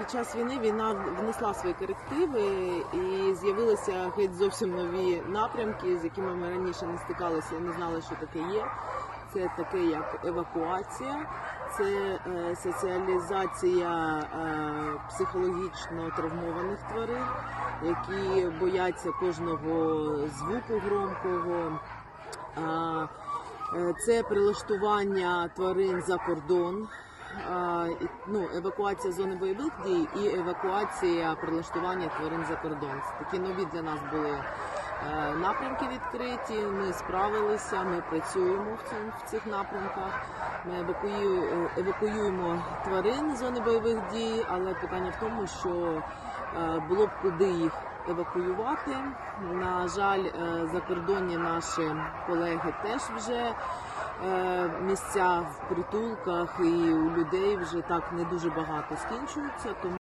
під час війни війна внесла свої корективи і з'явилися геть зовсім нові напрямки, з якими ми раніше не стикалися і не знали, що таке є. Це таке як евакуація, це е, соціалізація е, психологічно травмованих тварин, які бояться кожного звуку громкого. Е, Це прилаштування тварин за кордон, ну, евакуація зони бойових дій і евакуація прилаштування тварин за кордон. Такі нові для нас були е, напрямки відкриті. Ми справилися, ми працюємо в, цьому, в цих напрямках. Ми евакуюємо, евакуюємо тварин з зони бойових дій, але питання в тому, що е, було б куди їх евакуювати. На жаль, е, закордонні наші колеги теж вже місця в притулках і у людей вже так не дуже багато скінчуються. Тому